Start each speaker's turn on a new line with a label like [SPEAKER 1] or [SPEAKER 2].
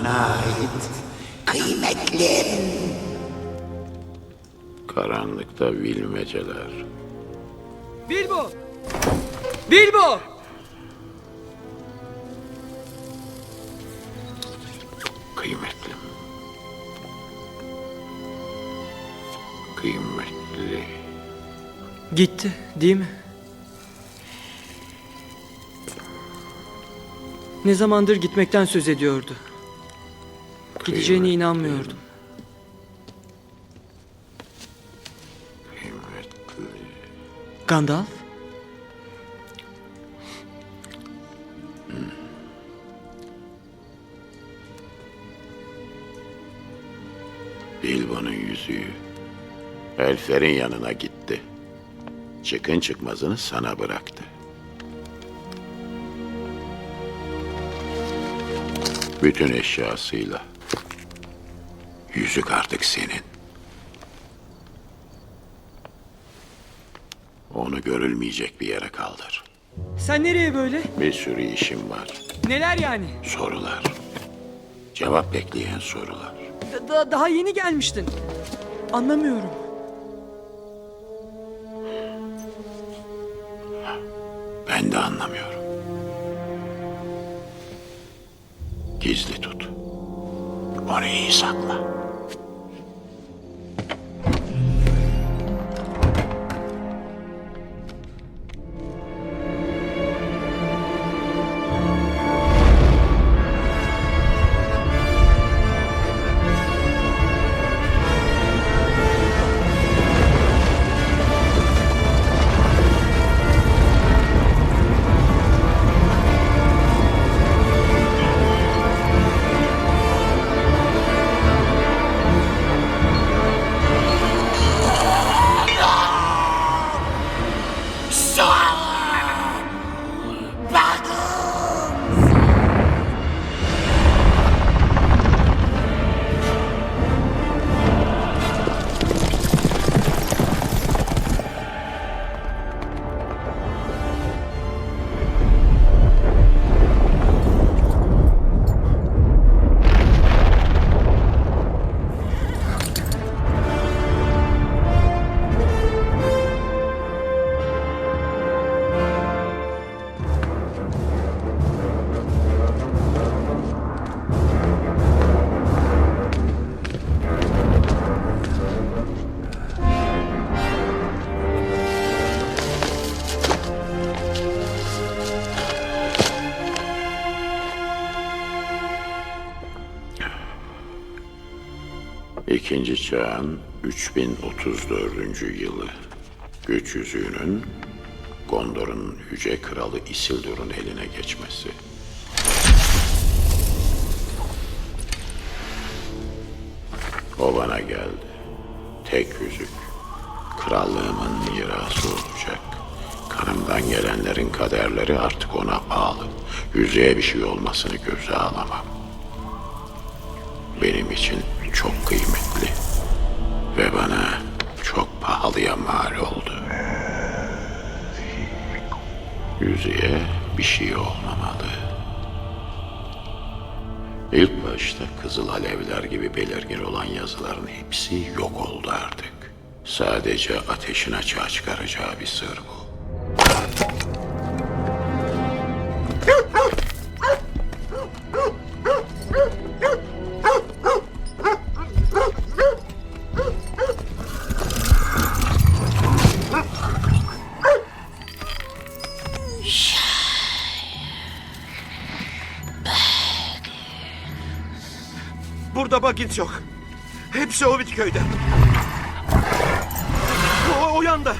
[SPEAKER 1] ait. Kıymetlim.
[SPEAKER 2] Karanlıkta bilmeceler.
[SPEAKER 3] Bilbo! Bilbo!
[SPEAKER 2] Kıymetlim. Kıymetli.
[SPEAKER 3] Gitti, değil mi? Ne zamandır gitmekten söz ediyordu. Gideceğine inanmıyordum. Gandalf?
[SPEAKER 2] Bilbo'nun yüzüğü. Elfer'in yanına gitti. Çıkın çıkmazını sana bıraktı. Bütün eşyasıyla. Yüzük artık senin. Onu görülmeyecek bir yere kaldır.
[SPEAKER 3] Sen nereye böyle?
[SPEAKER 2] Bir sürü işim var.
[SPEAKER 3] Neler yani?
[SPEAKER 2] Sorular. Cevap bekleyen sorular.
[SPEAKER 3] Da- da- daha yeni gelmiştin. Anlamıyorum.
[SPEAKER 2] Ben de anlamıyorum. Gizli tut. Onu iyi sakla. Joshua! İkinci çağın 3034. yılı. Güç yüzüğünün Gondor'un yüce kralı Isildur'un eline geçmesi. O bana geldi. Tek yüzük. Krallığımın mirası olacak. Kanımdan gelenlerin kaderleri artık ona bağlı. Yüzüğe bir şey olmasını göze alamam. Benim için çok kıymetli. Ve bana çok pahalıya mal oldu. Yüzüğe bir şey olmamalı. İlk başta kızıl alevler gibi belirgin olan yazıların hepsi yok oldu artık. Sadece ateşin açığa çıkaracağı bir sır bu.
[SPEAKER 4] Burada Buggins yok. Hepsi Ovid köyde. O, o yanda.